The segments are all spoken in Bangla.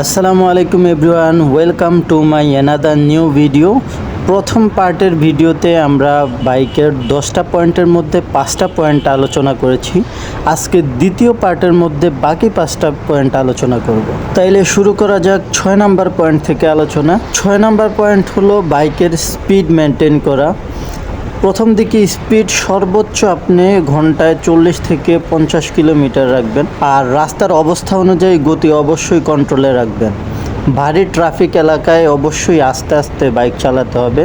আসসালামু আলাইকুম everyone, welcome to my another new video. প্রথম পার্টের ভিডিওতে আমরা বাইকের দশটা পয়েন্টের মধ্যে পাঁচটা পয়েন্ট আলোচনা করেছি। আজকে দ্বিতীয় পার্টের মধ্যে বাকি পাঁচটা পয়েন্ট আলোচনা করব। তাইলে শুরু করা যাক ছয় নাম্বার পয়েন্ট থেকে আলোচনা। ছয় নাম্বার পয়েন্ট হলো বাইকের স্পিড মেনটেন করা। প্রথম দিকে স্পিড সর্বোচ্চ আপনি ঘন্টায় চল্লিশ থেকে পঞ্চাশ কিলোমিটার রাখবেন। আর রাস্তার অবস্থা অনুযায়ী গতি অবশ্যই কন্ট্রোলে রাখবেন। ভারী ট্রাফিক এলাকায় অবশ্যই আস্তে আস্তে বাইক চালাতে হবে।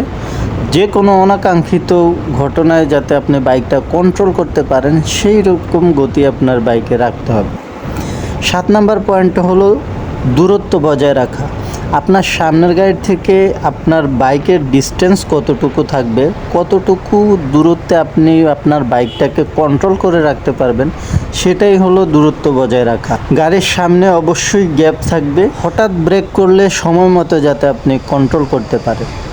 যে কোনো অনাকাঙ্ক্ষিত ঘটনায় যাতে আপনি বাইকটা কন্ট্রোল করতে পারেন, সেই রকম গতি আপনার বাইকে রাখতে হবে। সাত নাম্বার পয়েন্ট হলো দূরত্ব বজায় রাখা। আপনার সামনের গাড়ি থেকে আপনার বাইকের ডিস্টেন্স কতটুকু থাকবে? কতটুকু দূরত্বে আপনি আপনার বাইকটাকে কন্ট্রোল করে রাখতে পারবেন? সেটাই হলো দূরত্ব বজায় রাখা। গাড়ির সামনে অবশ্যই গ্যাপ থাকবে। হঠাৎ ব্রেক করলে সময় মতো যাতে আপনি কন্ট্রোল করতে পারেন।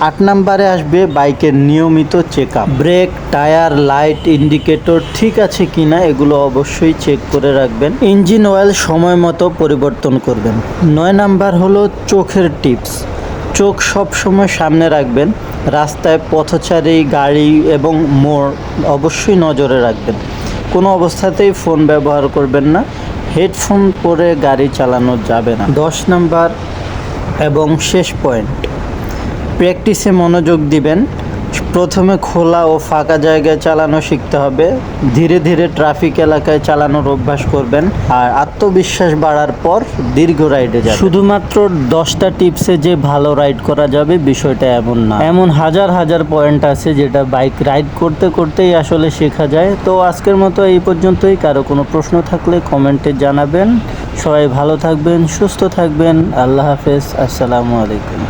আট নাম্বারে আসবে বাইকের নিয়মিত check up brake, tyre, light, indicator ঠিক আছে কিনা এগুলো অবশ্যই চেক করে রাখবেন। ইঞ্জিন অয়েল সময় মতো পরিবর্তন করবেন। নয় নাম্বার হলো চোখের টিপস। চোখ সব সময় সামনে রাখবেন। রাস্তায় পথচারী, গাড়ি এবং মোড় অবশ্যই নজরে রাখবেন। কোনো অবস্থাতেই ফোন ব্যবহার করবেন না। হেডফোন পরে গাড়ি চালানো যাবে না। দশ নাম্বার এবং শেষ পয়েন্ট। প্র্যাকটিসে মনোযোগ দিবেন। প্রথমে খোলা ও ফাঁকা জায়গায় চালানো শিখতে হবে। ধীরে ধীরে ট্রাফিক এলাকায় চালানোর অভ্যাস করবেন আর আত্মবিশ্বাস বাড়ার পর দীর্ঘ রাইডে যাবে শুধুমাত্র দশটা টিপসে যে ভালো রাইড করা যাবে বিষয়টা এমন না। এমন হাজার হাজার পয়েন্ট আছে যেটা বাইক রাইড করতে করতেই আসলে শেখা যায়। তো আজকের মতো এই পর্যন্তই। কারও কোনো প্রশ্ন থাকলে কমেন্টে জানাবেন। সবাই ভালো থাকবেন, সুস্থ থাকবেন। আল্লাহ হাফেজ। আসসালামু আলাইকুম।